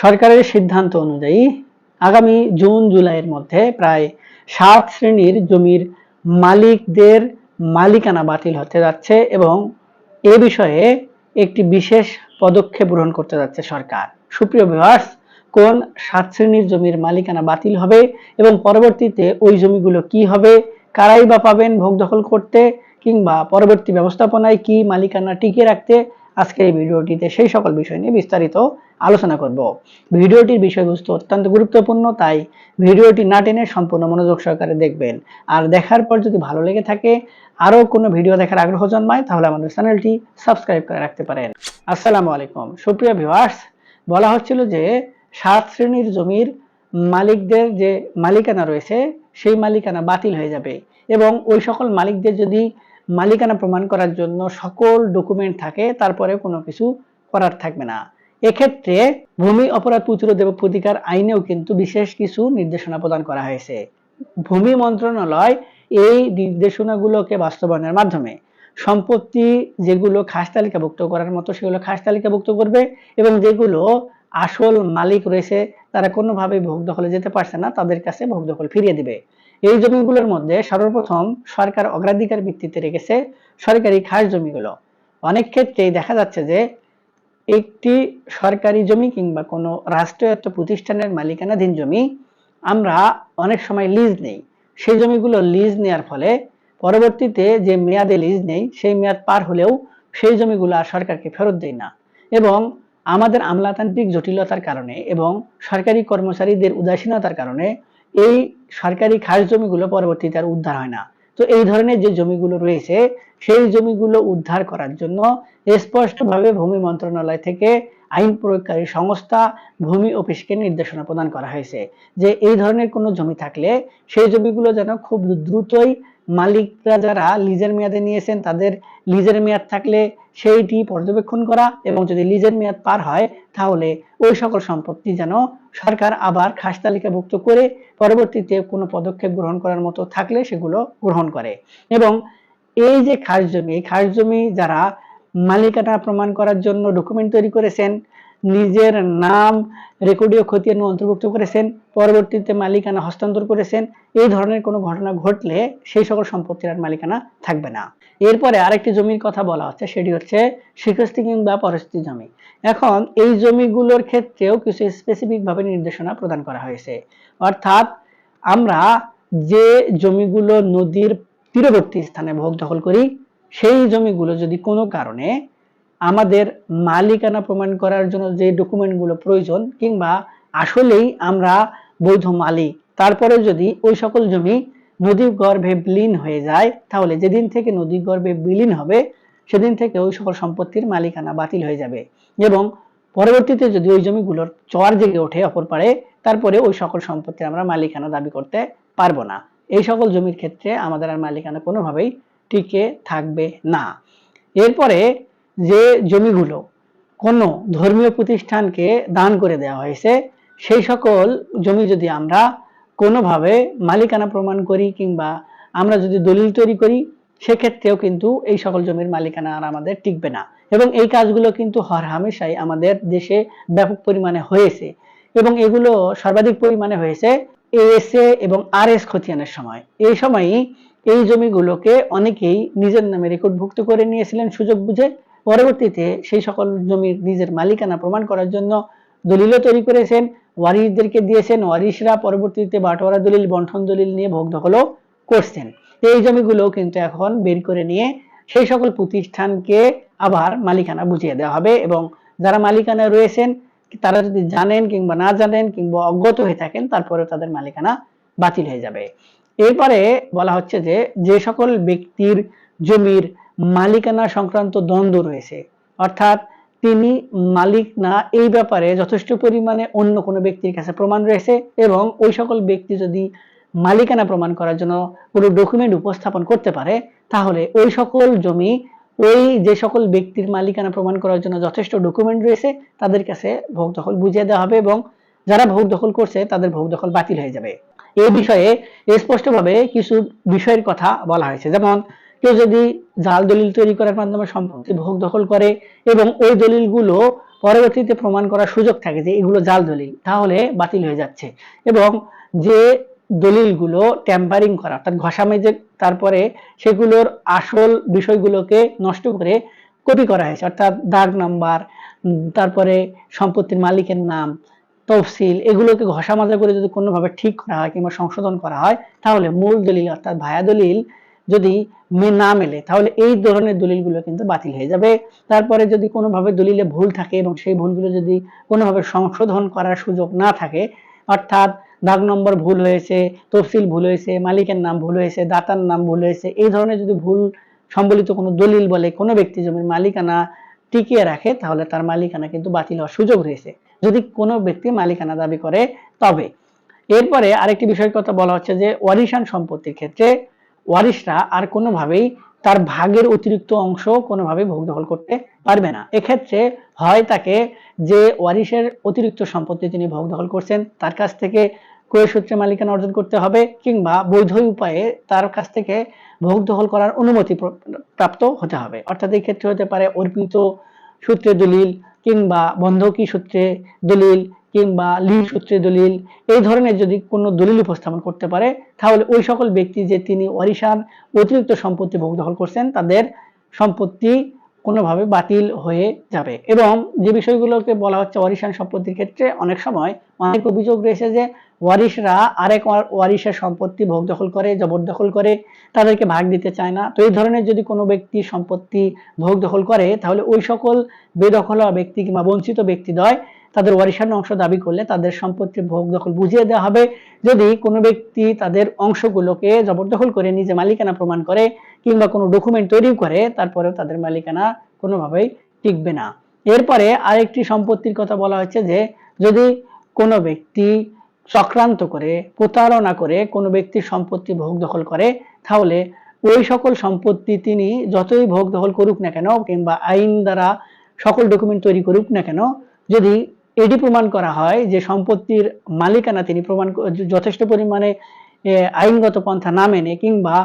সরকারের সিদ্ধান্ত অনুযায়ী আগামী জুন জুলাইয়ের মধ্যে প্রায় সাত শ্রেণির জমির মালিকদের মালিকানা বাতিল হতে যাচ্ছে এবং এ বিষয়ে একটি বিশেষ পদক্ষেপ গ্রহণ করতে যাচ্ছে সরকার। সুপ্রিয় ভিউয়ার্স কোন সাত শ্রেণির জমির মালিকানা বাতিল হবে এবং পরবর্তীতে ওই জমিগুলো কি হবে, কারাই বা পাবেন ভোগ দখল করতে কিংবা পরবর্তী ব্যবস্থাপনায় কি মালিকানা টিকিয়ে রাখতে, আজকের এই ভিডিওটিতে সেই সকল বিষয় নিয়ে বিস্তারিত আলোচনা করব। ভিডিওটির বিষয়বস্তু অত্যন্ত গুরুত্বপূর্ণ, তাই ভিডিওটি না টেনে সম্পূর্ণ মনোযোগ সহকারে দেখবেন। আর দেখার পর যদি ভালো লেগে থাকে, আরও কোনো ভিডিও দেখার আগ্রহ জন্মায়, তাহলে আমাদের চ্যানেলটি সাবস্ক্রাইব করে রাখতে পারেন। আসসালামু আলাইকুম। সুপ্রিয় ভিউয়ার্স, বলা হচ্ছিল যে সাত শ্রেণির জমির মালিকদের যে মালিকানা রয়েছে, সেই মালিকানা বাতিল হয়ে যাবে এবং ওই সকল মালিকদের যদি মালিকানা প্রমাণ করার জন্য সকল ডকুমেন্ট থাকে তারপরে কোনো কিছু করার থাকবে না। এক্ষেত্রে ভূমি অপরাধ প্রতিরোধ এবং প্রতিকার আইনেও কিন্তু বিশেষ কিছু নির্দেশনা প্রদান করা হয়েছে। ভূমি মন্ত্রণালয় এই নির্দেশনাগুলোকে বাস্তবায়নের মাধ্যমে সম্পত্তি যেগুলো খাস তালিকাভুক্ত করার মতো সেগুলো খাস তালিকাভুক্ত করবে এবং যেগুলো আসল মালিক রয়েছে তারা কোনোভাবে ভোগ দখলে যেতে পারছে না, তাদের কাছে ভোগ দখল ফিরিয়ে দিবে। এই জমিগুলোর মধ্যে সর্বপ্রথম সরকার অগ্রাধিকার ভিত্তিতে রেখেছে সরকারি খাস জমিগুলো। অনেক ক্ষেত্রেই দেখা যাচ্ছে যে একটি সরকারি জমি কিংবা কোনো রাষ্ট্রায়ত্ত প্রতিষ্ঠানের মালিকানাধীন জমি আমরা অনেক সময় লিজ নেই। সেই জমিগুলো লিজ নেওয়ার ফলে পরবর্তীতে যে মেয়াদে লিজ নেই, সেই মেয়াদ পার হলেও সেই জমিগুলো আর সরকারকে ফেরত দেয় না। এবং আমাদের আমলাতান্ত্রিক জটিলতার কারণে এবং সরকারি কর্মচারীদের উদাসীনতার কারণে এই সরকারি খাস জমিগুলো পরবর্তীতে আর উদ্ধার হয় না। তো এই ধরনের যে জমিগুলো রয়েছে, সেই জমিগুলো উদ্ধার করার জন্য স্পষ্টভাবে ভূমি মন্ত্রণালয় থেকে আইন প্রয়োগকারী সংস্থা ভূমি অফিসকে নির্দেশনা প্রদান করা হয়েছে যে এই ধরনের কোনো জমি থাকলে সেই জমিগুলো যেন খুব দ্রুতই মালিকরা যারা লিজের মেয়াদে নিয়েছেন, তাদের লিজের মেয়াদ থাকলে সেইটি পর্যবেক্ষণ করা এবং যদি লিজের মেয়াদ পার হয়, তাহলে ওই সকল সম্পত্তি যেন সরকার আবার খাস তালিকাভুক্ত করে পরবর্তীতে কোনো পদক্ষেপ গ্রহণ করার মতো থাকলে সেগুলো গ্রহণ করে। এবং এই যে খাস জমি, এই খাস জমি যারা মালিকানা প্রমাণ করার জন্য ডকুমেন্ট তৈরি করেছেন নিজের নাম রেকর্ডীয় খতিয়ান অন্তর্ভুক্ত করেছেন, পরবর্তীতে মালিকানা হস্তান্তর করেছেন, এই ধরনের কোনো ঘটনা ঘটলে সেই সকল সম্পত্তির আর মালিকানা থাকবে না। এরপরে আরেকটি জমির কথা বলা হচ্ছে, সেটি হচ্ছে স্বীকৃতি কিংবা পরস্তি জমি। এখন এই জমিগুলোর ক্ষেত্রেও কিছু স্পেসিফিক ভাবে নির্দেশনা প্রদান করা হয়েছে। অর্থাৎ আমরা যে জমিগুলো নদীর তীরবর্তী স্থানে ভোগ দখল করি, সেই জমিগুলো যদি কোনো কারণে আমাদের মালিকানা প্রমাণ করার জন্য যে ডকুমেন্টগুলো প্রয়োজন কিংবা আসলেই আমরা বৈধ মালিক, তারপরে যদি ওই সকল জমি নদী গর্ভে বিলীন হয়ে যায়, তাহলে যেদিন থেকে নদী গর্ভে বিলীন হবে, সেদিন থেকে ওই সকল সম্পত্তির মালিকানা বাতিল হয়ে যাবে এবং পরবর্তীতে যদি ওই জমিগুলোর চর জেগে ওঠে অপর পারে, তারপরে ওই সকল সম্পত্তির আমরা মালিকানা দাবি করতে পারব না। এই সকল জমির ক্ষেত্রে আমাদের আর মালিকানা কোনোভাবেই টিকে থাকবে না। এরপরে যে জমিগুলো কোনো ধর্মীয় প্রতিষ্ঠানকে দান করে দেওয়া হয়েছে, সেই সকল জমি যদি আমরা কোনোভাবে মালিকানা প্রমাণ করি কিংবা আমরা যদি দলিল তৈরি করি, সেক্ষেত্রেও কিন্তু এই সকল জমির মালিকানা আর আমাদের টিকবে না। এবং এই কাজগুলো কিন্তু হর হামেশাই আমাদের দেশে ব্যাপক পরিমাণে হয়েছে। এবং এগুলো সর্বাধিক পরিমাণে হয়েছে এএসএ এবং আর এস খতিয়ানের সময়। এই সময়ই এই জমিগুলোকে অনেকেই নিজের নামে রেকর্ডভুক্ত করে নিয়েছিলেন সুযোগ বুঝে। পরবর্তীতে সেই সকল জমির নিজের মালিকানা প্রমাণ করার জন্য দলিলও তৈরি করেছেন, ওয়ারিশদেরকে দিয়েছেন, ওয়ারিশরা পরবর্তীতে বাটোয়ারা দলিল বন্ঠন দলিল নিয়ে ভোগ দখলও করছেন। এই জমিগুলো কিন্তু এখন বের করে নিয়ে সেই সকল প্রতিষ্ঠানকে আবার মালিকানা বুঝিয়ে দেওয়া হবে এবং যারা মালিকানা রয়েছেন, তারা যদি জানেন কিংবা না জানেন কিংবা অজ্ঞত হয়ে থাকেন তারপরে তাদের মালিকানা বাতিল হয়ে যাবে। এরপরে বলা হচ্ছে যে যে সকল ব্যক্তির জমির মালিকানা সংক্রান্ত দ্বন্দ্ব রয়েছে। অর্থাৎ তিনি মালিক না, এই ব্যাপারে যথেষ্ট পরিমাণে অন্য কোনো ব্যক্তির কাছে প্রমাণ রয়েছে এবং ওই সকল ব্যক্তি যদি মালিকানা প্রমাণ করার জন্য কোনো ডকুমেন্ট উপস্থাপন করতে পারে, তাহলে ওই সকল জমি, ওই যে সকল ব্যক্তির মালিকানা প্রমাণ করার জন্য যথেষ্ট ডকুমেন্ট রয়েছে, তাদের কাছে ভোগ দখল বুঝিয়ে দেওয়া হবে এবং যারা ভোগ দখল করছে, তাদের ভোগ দখল বাতিল হয়ে যাবে। এই বিষয়ে স্পষ্টভাবে কিছু বিষয়ের কথা বলা হয়েছে। যেমন কেউ যদি জাল দলিল তৈরি করার মাধ্যমে সম্পত্তি ভোগ দখল করে এবং ওই দলিলগুলো পরবর্তীতে প্রমাণ করার সুযোগ থাকে যে এগুলো জাল দলিল, তাহলে বাতিল হয়ে যাচ্ছে। এবং যে দলিলগুলো ট্যাম্পারিং করা, অর্থাৎ ঘষা মেজে তারপরে সেগুলোর আসল বিষয়গুলোকে নষ্ট করে কপি করা হয়েছে, অর্থাৎ দাগ নাম্বার তারপরে সম্পত্তির মালিকের নাম, তফসিল, এগুলোকে ঘষা মাজা করে যদি কোনোভাবে ঠিক করা হয় কিংবা সংশোধন করা হয়, তাহলে মূল দলিল, অর্থাৎ ভায়া দলিল যদি না মেলে, তাহলে এই ধরনের দলিলগুলো কিন্তু বাতিল হয়ে যাবে। তারপরে যদি কোনোভাবে দলিলে ভুল থাকে এবং সেই ভুলগুলো যদি কোনোভাবে সংশোধন করার সুযোগ না থাকে, অর্থাৎ দাগ নম্বর ভুল হয়েছে, তফসিল ভুল হয়েছে, মালিকের নাম ভুল হয়েছে, দাতার নাম ভুল হয়েছে, এই ধরনের যদি ভুল সম্বলিত কোনো দলিল বলে কোনো ব্যক্তি জমির মালিকানা টিকিয়ে রাখে, তাহলে তার মালিকানা কিন্তু বাতিল হওয়ার সুযোগ রয়েছে। যদি কোনো ব্যক্তি মালিকানা দাবি করে, তবে। এরপরে আরেকটি বিষয়ের কথা বলা হচ্ছে যে ওয়ারিশান সম্পত্তির ক্ষেত্রে ওয়ারিশরা আর কোনোভাবেই তার ভাগের অতিরিক্ত অংশ কোনোভাবে ভোগ দখল করতে পারবে না। এক্ষেত্রে হয় তাকে যে ওয়ারিশের অতিরিক্ত সম্পত্তি তিনি ভোগ দখল করছেন, তার কাছ থেকে ক্রয় সূত্রে মালিকানা অর্জন করতে হবে কিংবা বৈধ উপায়ে তার কাছ থেকে ভোগ দখল করার অনুমতি প্রাপ্ত হতে হবে। অর্থাৎ এই ক্ষেত্রে হতে পারে অর্পিত সূত্রে দলিল কিংবা বন্ধকি সূত্রে দলিল কিংবা লিল সূত্রে দলিল, এই ধরনের যদি কোনো দলিল উপস্থাপন করতে পারে, তাহলে ওই সকল ব্যক্তি যে তিনি ওয়ারিশান অতিরিক্ত সম্পত্তি ভোগ দখল করছেন, তাদের সম্পত্তি কোনোভাবে বাতিল হয়ে যাবে। এবং যে বিষয়গুলোকে বলা হচ্ছে ওয়ারিশান সম্পত্তির ক্ষেত্রে, অনেক সময় অনেক অভিযোগ রয়েছে যে ওয়ারিশরা আরেক ওয়ারিশের সম্পত্তি ভোগ দখল করে জবরদখল করে, তাদেরকে ভাগ দিতে চায় না। তো এই ধরনের যদি কোনো ব্যক্তি সম্পত্তি ভোগ দখল করে, তাহলে ওই সকল বেদখল হওয়া ব্যক্তি কিংবা বঞ্চিত ব্যক্তিদ্বয় তাদের ওয়ারিশান অংশ দাবি করলে তাদের সম্পত্তির ভোগ দখল বুঝিয়ে দেওয়া হবে। যদি কোনো ব্যক্তি তাদের অংশগুলোকে জবরদখল করে নিজে মালিকানা প্রমাণ করে কিংবা কোনো ডকুমেন্ট তৈরি করে, তারপরেও তাদের মালিকানা কোনোভাবেই টিকবে না। এরপরে আরেকটি সম্পত্তির কথা বলা হচ্ছে যে, যদি কোনো ব্যক্তি চক্রান্ত করে, প্রতারণা করে কোনো ব্যক্তির সম্পত্তি ভোগ দখল করে, তাহলে ওই সকল সম্পত্তি তিনি যতই ভোগ দখল করুক না কেন কিংবা আইন দ্বারা সকল ডকুমেন্ট তৈরি করুক না কেন, যদি এটি প্রমাণ করা হয় যে সম্পত্তির মালিকানা তিনি প্রমাণ যথেষ্ট পরিমাণে আইনগত পন্থা না মেনে কিংবা,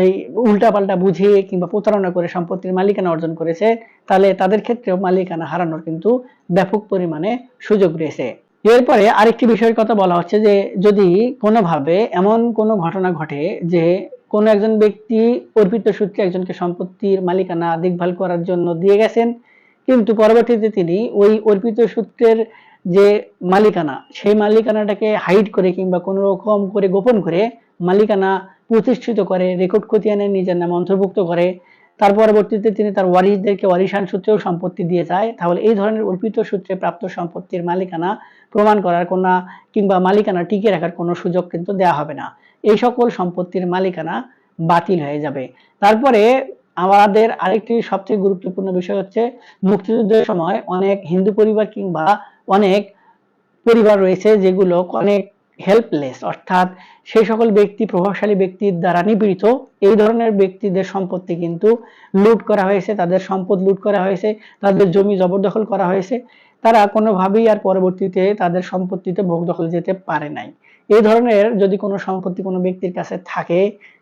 এই, উল্টাপাল্টা বুঝিয়ে কিংবা প্রতারণা করে সম্পত্তির মালিকানা অর্জন করেছে, তাহলে তাদের ক্ষেত্রেও মালিকানা হারানোর কিন্তু ব্যাপক পরিমাণে সুযোগ রয়েছে। এরপরে আরেকটি বিষয়ের কথা বলা হচ্ছে যে, যদি কোনোভাবে এমন কোনো ঘটনা ঘটে যে কোনো একজন ব্যক্তি অর্পিত সূত্রে একজনকে সম্পত্তির মালিকানা দেখভাল করার জন্য দিয়ে গেছেন কিন্তু পরবর্তীতে তিনি ওই অর্পিত সূত্রের যে মালিকানা, সেই মালিকানাটাকে হাইড করে কিংবা কোনো রকম করে গোপন করে মালিকানা প্রতিষ্ঠিত করে, রেকর্ড খতিয়ানের নিজের নামে অন্তর্ভুক্ত করে। তার পরবর্তীতে তিনি তার ওয়ারিশদেরকে ওয়ারিশান সূত্রেও সম্পত্তি দিয়ে যায়। তাহলে এই ধরনের অর্পিত সূত্রে প্রাপ্ত সম্পত্তির মালিকানা প্রমাণ করার কোনো কিংবা মালিকানা টিকে রাখার কোনো সুযোগ কিন্তু দেওয়া হবে না। এই সকল সম্পত্তির মালিকানা বাতিল হয়ে যাবে। তারপরে আমাদের আরেকটি সবচেয়ে গুরুত্বপূর্ণ বিষয় হচ্ছে মুক্তিযুদ্ধের সময় অনেক হিন্দু পরিবার কিংবা অনেক পরিবার রয়েছে যেগুলো অনেক হেল্পলেস অর্থাৎ সেই সকল ব্যক্তি, প্রভাবশালী ব্যক্তির দ্বারা নিপীড়িত। এই ধরনের ব্যক্তিদের সম্পত্তি কিন্তু লুট করা হয়েছে, তাদের সম্পদ লুট করা হয়েছে, তাদের জমি জবরদখল করা হয়েছে। তারা কোনোভাবেই আর পরবর্তীতে তাদের সম্পত্তিতে ভোগ দখল যেতে পারে নাই। এই ধরনের যদি কোনো সম্পত্তি কোনো ব্যক্তির কাছে থাকে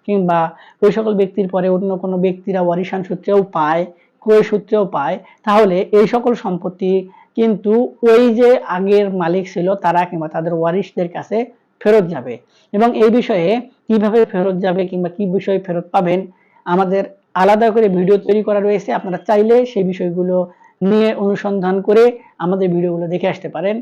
কিংবা ওই সকল ব্যক্তির পরে অন্য কোনো ব্যক্তিরা ওয়ারিশান সূত্রেও পায়, ক্রয় সূত্রেও পায়, তাহলে এই সকল সম্পত্তি কিন্তু ওই যে আগের মালিক ছিল তারা কিংবা তাদের ওয়ারিশদের কাছে ফেরত যাবে। এবং এই বিষয়ে কীভাবে ফেরত যাবে কিংবা কি বিষয়ে ফেরত পাবেন, আমাদের আলাদা করে ভিডিও তৈরি করা রয়েছে। আপনারা চাইলে সেই বিষয়গুলো নিয়ে অনুসন্ধান করে আমাদের ভিডিওগুলো দেখে আসতে পারেন।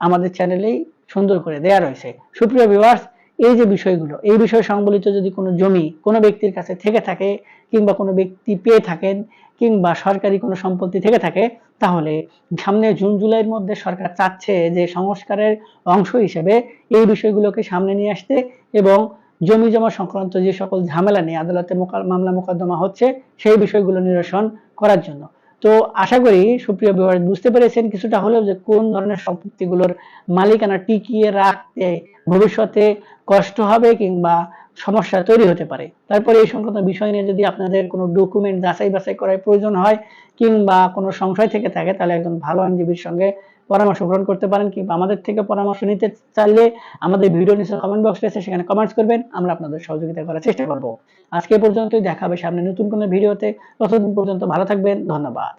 আমাদের চ্যানেলেই সুন্দর করে দেয়া রয়েছে। সুপ্রিয় ভিউয়ার্স এই যে বিষয়গুলো, এই বিষয় সংবলিত যদি কোনো জমি কোনো ব্যক্তির কাছে থেকে থাকে কিংবা কোনো ব্যক্তি পেয়ে থাকেন কিংবা সরকারি কোনো সম্পত্তি থেকে থাকে, তাহলে সামনে জুন, জুলাইয়ের মধ্যে সরকার চাচ্ছে যে সংস্কারের অংশ হিসেবে এই বিষয়গুলোকে সামনে নিয়ে আসতে এবং জমি জমা সংক্রান্ত যে সকল ঝামেলা নিয়ে আদালতে মামলা মোকদ্দমা হচ্ছে, সেই বিষয়গুলো নিরসন করার জন্য। তো আশা করি সুপ্রিয় বিভাগ বুঝতে পেরেছেন কিছুটা হলেও যে কোন ধরনের সম্পত্তিগুলোর মালিকানা টিকিয়ে রাখতে ভবিষ্যতে কষ্ট হবে কিংবা সমস্যা তৈরি হতে পারে। তারপরে এই সংক্রান্ত বিষয় নিয়ে যদি আপনাদের কোনো ডকুমেন্ট যাচাই বাছাই করার প্রয়োজন হয় কিংবা কোনো সংশয় থেকে থাকে, তাহলে একজন ভালো আইনজীবীর সঙ্গে পরামর্শ গ্রহণ করতে পারেন কিংবা আমাদের থেকে পরামর্শ নিতে চাইলে আমাদের ভিডিও নিচে কমেন্ট বক্স রয়েছে, সেখানে কমেন্টস করবেন, আমরা আপনাদের সহযোগিতা করার চেষ্টা করব। আজকে পর্যন্তই, দেখা হবে সামনে নতুন কোনো ভিডিওতে, ততদিন পর্যন্ত ভালো থাকবেন, ধন্যবাদ।